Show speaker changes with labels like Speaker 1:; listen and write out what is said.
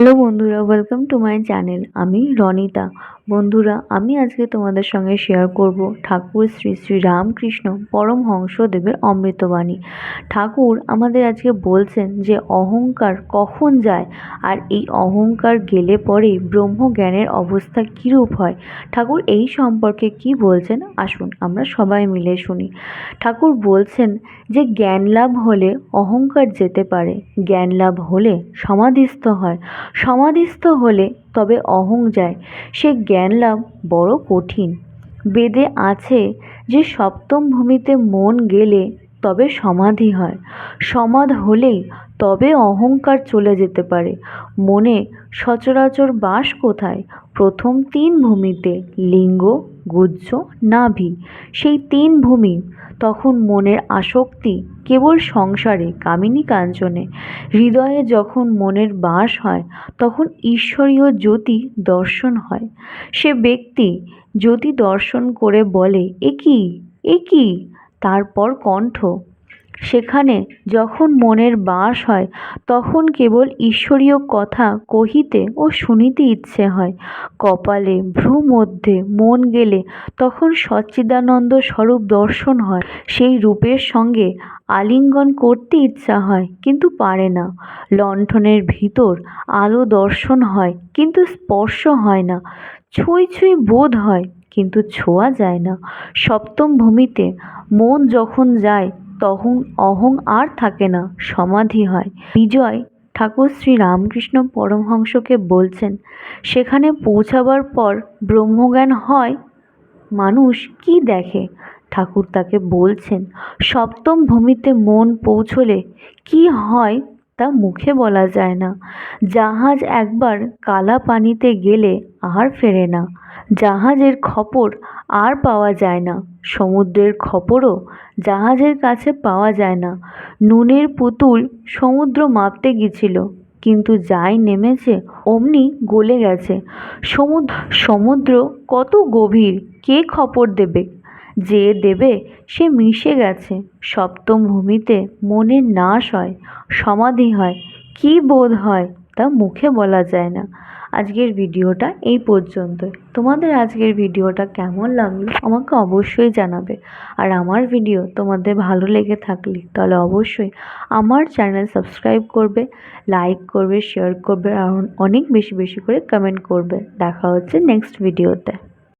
Speaker 1: Hello বন্ধুরা welcome to my channel আমি রনিতা। বন্ধুরা, আমি আজকে তোমাদের সঙ্গে শেয়ার করব ঠাকুর শ্রী শ্রী রামকৃষ্ণ পরমহংসদেবের অমৃতবাণী। ঠাকুর আমাদের আজকে বলছেন যে অহংকার কখন যায় আর এই অহংকার গেলে পরেই ব্রহ্মজ্ঞানের অবস্থা কীরূপ হয়? ঠাকুর এই সম্পর্কে কি বলছেন? আসুন, আমরা সবাই মিলে শুনি। ঠাকুর বলছেন যে জ্ঞান লাভ হলে অহংকার যেতে পারে। জ্ঞান লাভ হলে সমাধিস্থ হয়। সমাধিস্থ হলে তবে অহং যায়। সে জ্ঞান লাভ বড় কঠিন। বেদে আছে যে সপ্তম ভূমিতে মন গেলে তবে সমাধি হয়। সমাধ হলেই তবে অহংকার চলে যেতে পারে। মনে সচরাচর বাস কোথায়? প্রথম তিন ভূমিতে লিঙ্গ গুজ্জ নাভি। সেই তিন ভূমি তখন মনের আসক্তি কেবল সংসারে, কামিনী কাঞ্চনে। হৃদয়ে যখন মনের বাস হয়, তখন ঈশ্বরীয় জ্যোতি দর্শন হয়। সে ব্যক্তি জ্যোতি দর্শন করে বলে, এ কি? এ তারপর কণ্ঠ। সেখানে যখন মনের বাস হয়, তখন কেবল ঈশ্বরীয় কথা কহিতে ও শুনিতে ইচ্ছে হয়। কপালে ভ্রু মধ্যে মন গেলে তখন সচ্চিদানন্দ স্বরূপ দর্শন হয়। সেই রূপের সঙ্গে আলিঙ্গন করতে ইচ্ছা হয়, কিন্তু পারে না। লণ্ঠনের ভিতর আলো দর্শন হয়, কিন্তু স্পর্শ হয় না। ছুঁই ছুঁই বোধ হয়, কিন্তু ছোঁয়া যায় না। সপ্তম ভূমিতে মন যখন যায় তখন অহং আর থাকে না, সমাধি হয়। বিজয় ঠাকুর শ্রী রামকৃষ্ণ পরমহংসকে বলছেন, সেখানে পৌঁছাবার পর ব্রহ্মজ্ঞান হয়, মানুষ কি দেখে? ঠাকুর তাকে বলছেন, সপ্তম ভূমিতে মন পৌঁছলে কি হয় তা মুখে বলা যায় না। জাহাজ একবার কালা পানিতে গেলে আর ফেরে না। জাহাজের খপর আর পাওয়া যায় না। সমুদ্রের খপরও জাহাজের কাছে পাওয়া যায় না। নুনের পুতুল সমুদ্র মাপতে গেছিল কিন্তু যাই নেমেছে অমনি গলে গেছে। সমুদ্র সমুদ্র কত গভীর, কে খপর দেবে? যে দেবে সে মিশে গেছে। সপ্তম ভূমিতে মনের নাশ হয়, সমাধি হয়। কি বোধ হয় তা মুখে বলা যায় না। আজকের ভিডিওটা এই পর্যন্তই। তোমাদের আজকের ভিডিওটা কেমন লাগল আমাকে অবশ্যই জানাবে। আর আমার ভিডিও তোমাদের ভালো লেগে থাকলে তাহলে অবশ্যই আমার চ্যানেল সাবস্ক্রাইব করবে, লাইক করবে, শেয়ার করবে, আর অনেক বেশি বেশি করে কমেন্ট করবে। দেখা হচ্ছে নেক্সট ভিডিওতে।